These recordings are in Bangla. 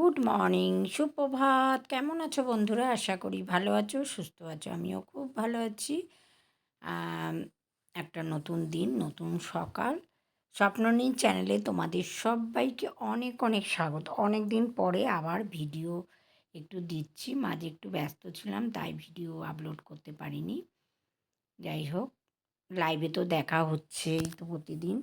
গুড মর্নিং, সুপ্রভাত। কেমন আছো বন্ধুরা? আশা করি ভালো আছো, সুস্থ আছো, আমিও খুব ভালো আছি। একটা নতুন দিন, নতুন সকাল। স্বপ্ননীল চ্যানেলে তোমাদের সবাইকে অনেক অনেক স্বাগত। অনেক দিন পরে আবার ভিডিও একটু দিচ্ছি। মাঝে একটু ব্যস্ত ছিলাম, তাই ভিডিও আপলোড করতে পারিনি। যাই হোক, লাইভে তো দেখা হচ্ছেই তো প্রতিদিন।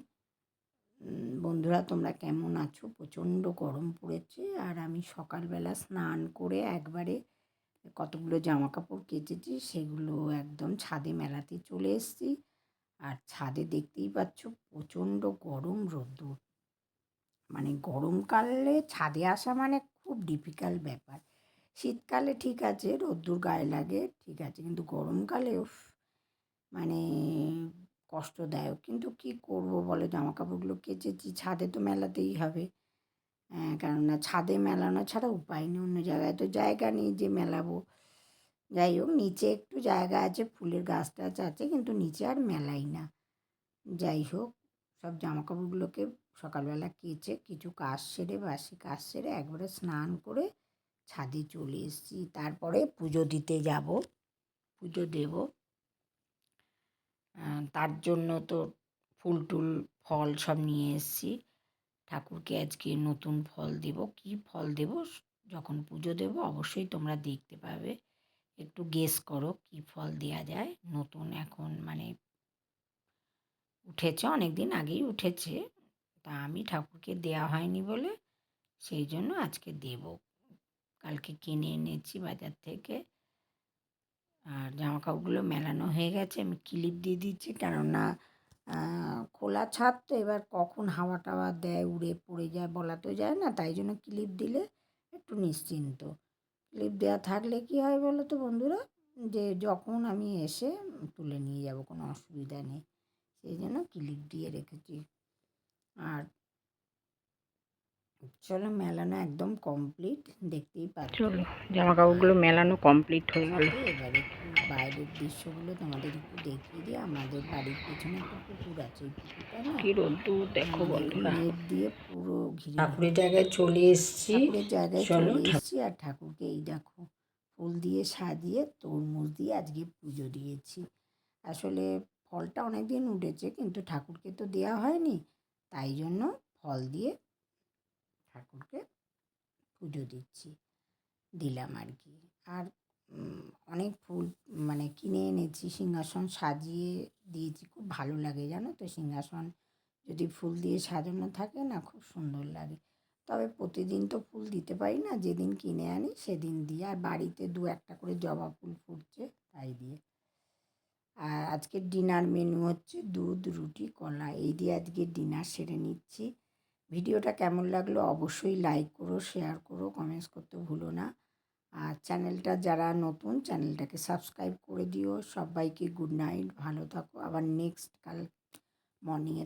বন্ধুরা, তোমরা কেমন আছো? প্রচণ্ড গরম পড়েছে আর আমি সকালবেলা স্নান করে একবারে কতগুলো জামা কাপড় কেচেছি, সেগুলো একদম ছাদে মেলাতে চলে এসেছি। আর ছাদে দেখতেই পাচ্ছ, প্রচণ্ড গরম রোদ্দুর। মানে গরমকালে ছাদে আসা মানে খুব ডিফিকাল্ট ব্যাপার। শীতকালে ঠিক আছে, রোদ্দুর গায়ে লাগে, ঠিক আছে। কিন্তু গরমকালে মানে কষ্টদায়ক। কিন্তু কি করব বলো জামা কাপড়গুলো কেচেছি ছাদে তো মেলাতেই হবে। হ্যাঁ, কেননা ছাদে মেলানো ছাড়া উপায় নেই অন্য জায়গায়। তো জায়গা নেই যে মেলাবো। যাই হোক নিচে একটু জায়গা আছে ফুলের গাছ টাছ আছে কিন্তু নিচে আর মেলাই না। যাই হোক সব জামা কাপড়গুলোকে সকালবেলা কেচে কিছু কাজ সেরে বাসি কাজ সেরে একবারে স্নান করে ছাদে চলে এসেছি। তারপরে পুজো দিতে যাব। পুজো দেবো। তার জন্য তো ফুল টুল, ফল সব নিয়ে এসেছি। ঠাকুরকে আজকে নতুন ফল দেব। কি ফল দেব? যখন পুজো দেব, অবশ্যই তোমরা দেখতে পাবে। একটু গেস করো কি ফল দেয়া যায়। নতুন এখন মানে উঠেছে অনেক দিন আগেই উঠেছে। তা আমি ঠাকুরকে দেয়া হয়নি বলে সেই জন্য আজকে দেব। কালকে কিনে এনেছি বাজার থেকে। আর জামা কাপড়গুলো মেলানো হয়ে গেছে। আমি ক্লিপ দিয়ে দিচ্ছি কেননা খোলা ছাদ তো এবার কখন হাওয়া টাওয়া দেয় উড়ে পড়ে যায় বলা তো যায় না তাই জন্য ক্লিপ দিলে একটু নিশ্চিন্ত। ক্লিপ দেওয়া থাকলে কি হয় বলো তো বন্ধুরা? যে যখন আমি এসে তুলে নিয়ে যাব কোনো অসুবিধা নেই। সেই জন্য ক্লিপ দিয়ে রেখেছি। আর চলো মেলানো একদম কমপ্লিট দেখতেই পাচ্ছ। চলো জামা কাপড়গুলো মেলানো কমপ্লিট হয়ে গেল। এবার বাইরের দৃশ্যগুলো তোমাদের একটু দেখিয়ে দিই। আমাদের বাড়ির পেছনে একটা পুকুর আছে ওই পুকুরটা না কি রোদ্দুর দেখো বন্ধুরা। নেট দিয়ে পুরো ঘিরে ঠাকুরের জায়গায় চলে এসেছি। ঠাকুরের জায়গায় চলে এসেছি আর ঠাকুরকে এই দেখো ফুল দিয়ে সাজিয়ে তরমুজ দিয়ে আজকে পুজো দিয়েছি। আসলে ফলটা অনেক দিন উঠেছে কিন্তু ঠাকুরকে তো দেওয়া হয়নি তাই জন্য ফল দিয়ে ঠাকুরকে পুজো দিচ্ছি দিলাম আর কি। আর অনেক ফুল মানে কিনে এনেছি, সিংহাসন সাজিয়ে দিয়েছি, খুব ভালো লাগে জানো তো সিংহাসন। যদি ফুল দিয়ে সাজানো থাকে না, খুব সুন্দর লাগে। তবে প্রতিদিন তো ফুল দিতে পারি না, যেদিন কিনে আনি সেদিন দিই। আর বাড়িতে দু একটা করে জবা ফুল ফুটছে, তাই দিয়ে। আর আজকের ডিনার মেনু হচ্ছে দুধ, রুটি, কলা। এই দিয়ে আজকে ডিনার সেরে নিচ্ছি। ভিডিওটা কেমন লাগল অবশ্যই লাইক করো, শেয়ার করো, কমেন্টস করতে ভুলো না। আর চ্যানেলটা যারা নতুন, চ্যানেলটাকে সাবস্ক্রাইব করে দিও। সবাইকে গুড নাইট, ভালো থাকো। আবার নেক্সট কাল মর্নিংয়ে